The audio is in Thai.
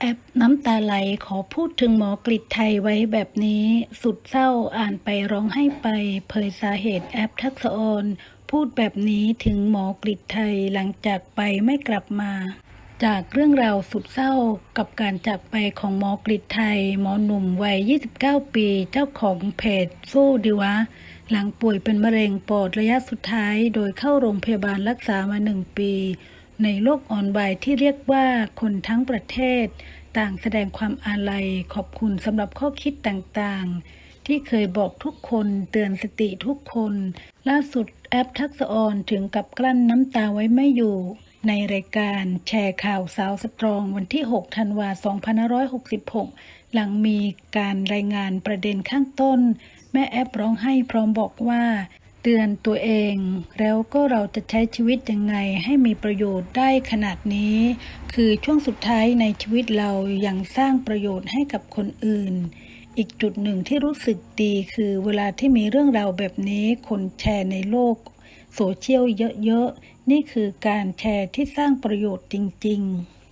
แอปน้ำตาไหลขอพูดถึงหมอกฤษไทยไว้แบบนี้ สุดเศร้าอ่านไปร้องไห้ไป เผยสาเหตุแอปทักษออนพูดแบบนี้ถึงหมอกฤษไทยหลังจากไปไม่กลับมา จากเรื่องราวสุดเศร้ากับการจากไปของหมอกฤษไทย หมอหนุ่มวัย 29 ปีเจ้าของเพจสู้ดีวะ หลังป่วยเป็นมะเร็งปอดระยะสุดท้าย โดยเข้าโรงพยาบาลรักษามาหนึ่งปี ในโลกออนไลน์ที่เรียกว่าคนทั้งประเทศ ต่างแสดงความอาลัยขอบคุณสำหรับข้อคิดต่างๆ ที่เคยบอกทุกคนเตือนสติทุกคน ล่าสุดแอปทักษออนถึงกับกลั้นน้ำตาไว้ไม่อยู่ ในรายการแชร์ข่าวสาวสตรองวันที่ 6 ธันวาคม2566 หลังมีการรายงานประเด็นข้างต้น แม่แอปร้องไห้พร้อมบอกว่า เตือนตัวเอง แล้วก็เราจะใช้ชีวิตยังไงให้มีประโยชน์ได้ขนาดนี้ คือช่วงสุดท้ายในชีวิตเรายังสร้างประโยชน์ให้กับคนอื่น อีกจุดหนึ่งที่รู้สึกดีคือเวลาที่มีเรื่องราวแบบนี้คนแชร์ในโลกโซเชียลเยอะๆ นี่คือการแชร์ที่สร้างประโยชน์จริง ๆ